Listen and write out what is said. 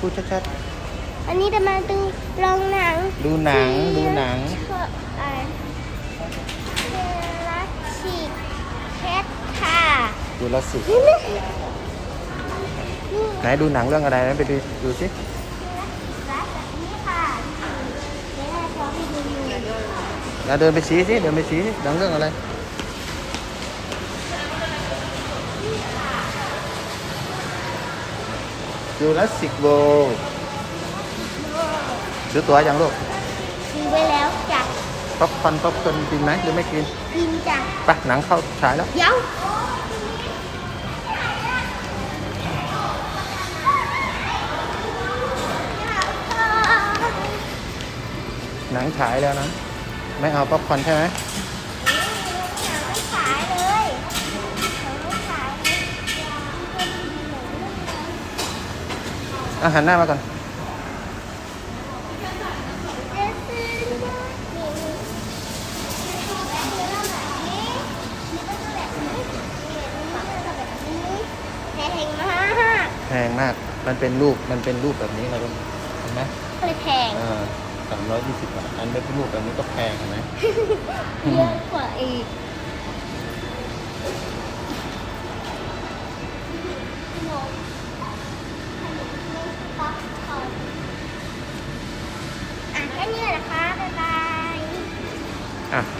พูดชัดอันนี้จะมาดูโรงหนังๆ ดูหนัง ดูหนังก็อ่านเจลัสิกแคทค่ะดูแลวสินี่นะนี่ไหนดูหนังเรื่องอะไรนะไปดูดูสิรักแบบนี้ค่ะเดี๋ยวเราขอไปดูหน่อยแล้วเดินไปชี้สิ เดินไปชี้สิหนังเรื่องอะไร ดูแลสิกโวซื้อตั๋วยังลูกซื้อไปแล้วจ้ะป๊อปคอร์นป๊อปคอร์นกินไหมหรือไม่กิน กินจ้ะไปหนังเข้าฉายแล้วเดี๋ยวหนังฉายแล้วนะ ไม่เอาป๊อปคอร์นใช่ไหมไม่ อาหารหน้ามาก่อนจะซื้อนี่นี่นี่ก็แบบนี้นี่ก็แบบนี้แพงมากแพงมาก มันเป็นรูป มันเป็นรูปแบบนี้นะลูกเห็นไหมเลยแพงอ่าสามร้อยยี่สิบบาท อันเป็นรูปแบบนี้ก็แพงเห็นไหม เยอะกว่าอีก Ah.